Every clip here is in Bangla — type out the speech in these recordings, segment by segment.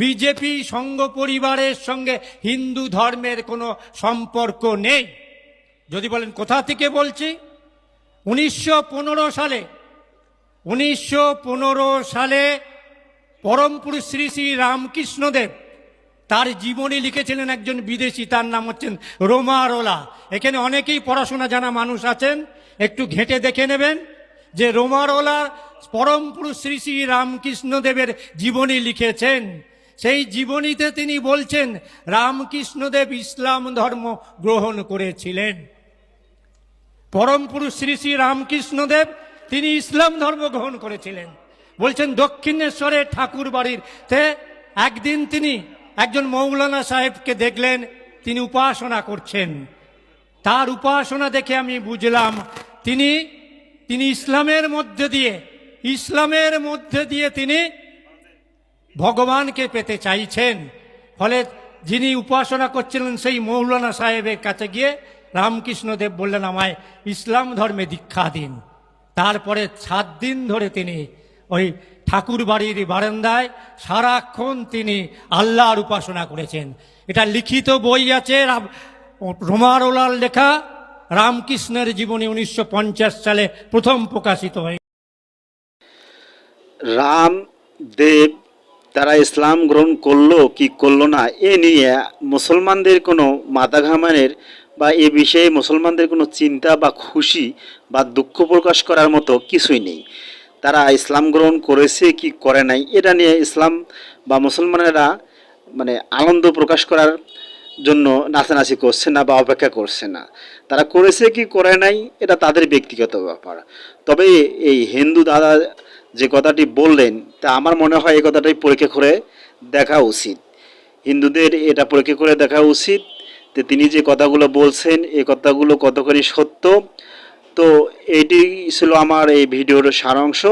বিজেপি সংঘ পরিবারের সঙ্গে হিন্দু ধর্মের কোনো সম্পর্ক নেই। যদি বলেন কোথা থেকে বলছি? উনিশশো পনেরো সালে, উনিশশো পনেরো সালে পরম পুরুষ শ্রী শ্রী রামকৃষ্ণদেব তার জীবনী লিখেছিলেন একজন বিদেশি, তার নাম হচ্ছেন রোমারোলা। এখানে অনেকেই পড়াশোনা জানা মানুষ আছেন, একটু ঘেঁটে দেখে নেবেন যে রোমারোলা পরম পুরুষ শ্রী শ্রী রামকৃষ্ণদেবের জীবনী লিখেছেন। সেই জীবনীতে তিনি বলছেন, রামকৃষ্ণদেব ইসলাম ধর্ম গ্রহণ করেছিলেন। পরম পুরুষ শ্রী শ্রী রামকৃষ্ণদেব, তিনি ইসলাম ধর্ম গ্রহণ করেছিলেন। বলছেন, দক্ষিণেশ্বরে ঠাকুর বাড়ির তে একদিন তিনি একজন মৌলানা সাহেবকে দেখলেন, তিনি উপাসনা করছেন। তার উপাসনা দেখে আমি বুঝলাম, তিনি তিনি ইসলামের মধ্যে দিয়ে, ইসলামের মধ্যে দিয়ে তিনি ভগবানকে পেতে চাইছেন। ফলে যিনি উপাসনা করছিলেন সেই মৌলানা সাহেবের কাছে গিয়ে রামকৃষ্ণদেব বললেন, আমায় ইসলাম ধর্মে দীক্ষা দিন। তারপরে সাত দিন ধরে তিনি ওই ঠাকুর বাড়ির বারান্দায় সারাক্ষণ তিনি আল্লাহর উপাসনা করেছেন। এটা লিখিত বই আছে, রাম- রোমারোলাল লেখা। রামকৃষ্ণের জীবনী উনিশশো পঞ্চাশ সালে প্রথম প্রকাশিত হয় রাম, দেব তারা ইসলাম গ্রহণ করল কি করল না, এ নিয়ে মুসলমানদের কোনো মাথা ঘামানের বা এ বিষয়ে মুসলমানদের কোনো চিন্তা বা খুশি বা দুঃখ প্রকাশ করার মতো কিছুই নেই। তারা ইসলাম গ্রহণ করেছে কি করে নাই, এটা নিয়ে ইসলাম বা মুসলমানেরা মানে আনন্দ প্রকাশ করার জন্য নাচানাচি করছে না বা অপেক্ষা করছে না। তারা করেছে কি করে নাই, এটা তাদের ব্যক্তিগত ব্যাপার। তবে এই হিন্দু দাদা যে কথাটি বললেন, তা আমার মনে হয় এই কথাটাই পরীক্ষা করে দেখা উচিত। হিন্দুদের এটা পরীক্ষা করে দেখা উচিত যে তিনি যে কথাগুলো বলছেন, এই কথাগুলো কতখানি সত্য। তো এটি ছিল আমার এই ভিডিওর সারাংশ।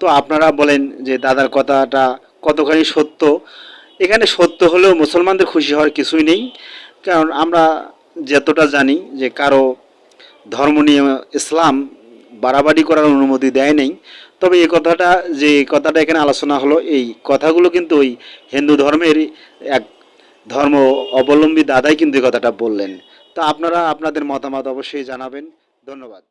তো আপনারা বলেন যে দাদার কথাটা কতখানি সত্য। এখানে সত্য হলেও মুসলমানদের খুশি হওয়ার কিছুই নেই। কারণ আমরা যতটা জানি যে কারও ধর্ম নিয়ে ইসলাম বাড়াবাড়ি করার অনুমতি দেয় নেই। তবে এই কথাটা যে কথাটা এখানে আলোচনা হলো, এই কথাগুলো কিন্তু ওই হিন্দু ধর্মের এক ধর্ম অবলম্বী দাদাই কিন্তু এই কথাটা বললেন। তো আপনারা, আপনাদের মতামত অবশ্যই জানাবেন। ধন্যবাদ।